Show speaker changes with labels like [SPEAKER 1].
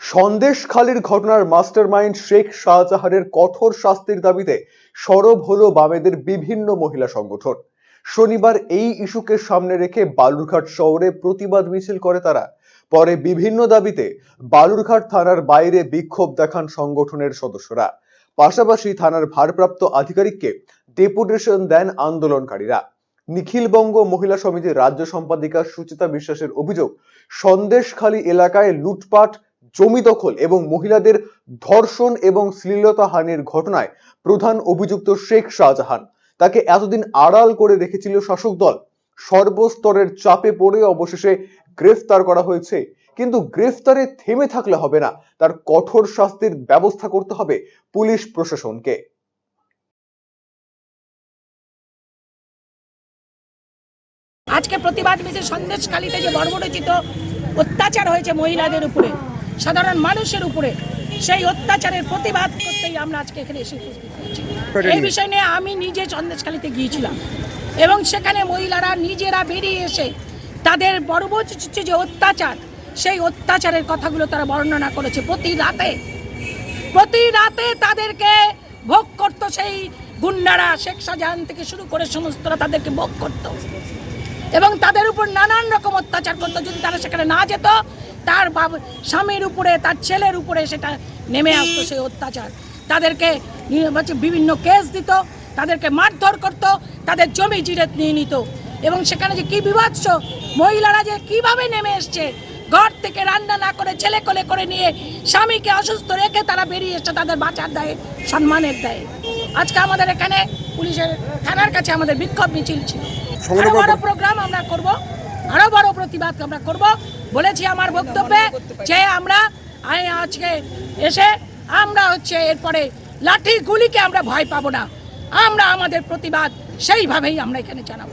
[SPEAKER 1] সন্দেশখালীর ঘটনার মাস্টারমাইন্ড শেখ শাহজাহানের কঠোর শাস্তির দাবিতে সরব হলো বামেদের বিভিন্ন মহিলা সংগঠন। শনিবার এই ইস্যুকে সামনে রেখে বালুরঘাট শহরে প্রতিবাদ মিছিল করে তারা। পরে বিভিন্ন দাবিতে বালুরঘাট থানার বাইরে বিক্ষোভ দেখান সংগঠনের সদস্যরা। পাশাপাশি থানার ভারপ্রাপ্ত আধিকারিককে ডেপুটেশন দেন আন্দোলনকারীরা। নিখিলবঙ্গ মহিলা সমিতির রাজ্য সম্পাদিকা সুচিতা বিশ্বাসের অভিযোগ, সন্দেশখালী এলাকায় লুটপাট জমি দখল এবং মহিলাদের ধর্ষণ এবং শ্লীলতা হানির ঘটনায় প্রধান অভিযুক্ত শেখ শাহজাহান। তাকে এতদিন আড়াল করে রেখেছিল শাসক দল। সর্বস্তরের চাপে পড়ে অবশেষে গ্রেফতার করা হয়েছে। কিন্তু গ্রেফতারে থেমে থাকলে হবে না। তার কঠোর শাস্তির ব্যবস্থা করতে হবে পুলিশ প্রশাসনকে।
[SPEAKER 2] আজকে প্রতিবাদ মিছিল সন্দেশখালিতে যে বর্বরচিত অত্যাচার হয়েছে মহিলাদের উপরে। সাধারণ মানুষের উপরে সেই অত্যাচারের প্রতিবাদ করতেই আমরা আজকে এখানে এসে উপস্থিত হয়েছি। এই বিষয় নিয়ে আমি নিজে সন্দেশখালিতে গিয়েছিলাম এবং সেখানে মহিলারা নিজেরা বেরিয়ে এসে তাদের বর্বরচিত যে অত্যাচার সেই অত্যাচারের কথাগুলো তারা বর্ণনা করেছে। প্রতি রাতে প্রতি রাতে তাদেরকে ভোগ করতো সেই গুন্ডারা শেখ শাহজাহান থেকে শুরু করে সমস্তরা তাদেরকে ভোগ করতো। এবং তাদের উপর নানান রকম অত্যাচার করতো। যদি তারা সেখানে না যেত তার বাব- স্বামীর উপরে তার ছেলের উপরে সেটা নেমে আসতো সেই অত্যাচার। তাদেরকে হচ্ছে বিভিন্ন কেস দিত তাদেরকে মারধর করত তাদের জমি জিরে নিয়ে নিত। এবং সেখানে যে কি বিভৎস মহিলারা যে কীভাবে নেমে এসছে ঘর থেকে রান্না না করে ছেলে কোলে করে নিয়ে স্বামীকে অসুস্থ রেখে তারা বেরিয়ে এসছে তাদের বাঁচার দেয় সম্মানের দেয়। আজকে আমাদের এখানে পুলিশের থানার কাছে আমাদের বিক্ষোভ মিছিল ছিল। বড় প্রোগ্রাম আমরা করব। আরও বড় প্রতিবাদ আমরা করব। বলেছি আমার বক্তব্যে যে আমরা আজকে এসে আমরা হচ্ছে এরপরে লাঠি গুলিকে আমরা ভয় পাবো না। আমরা আমাদের প্রতিবাদ সেইভাবেই আমরা এখানে জানাব।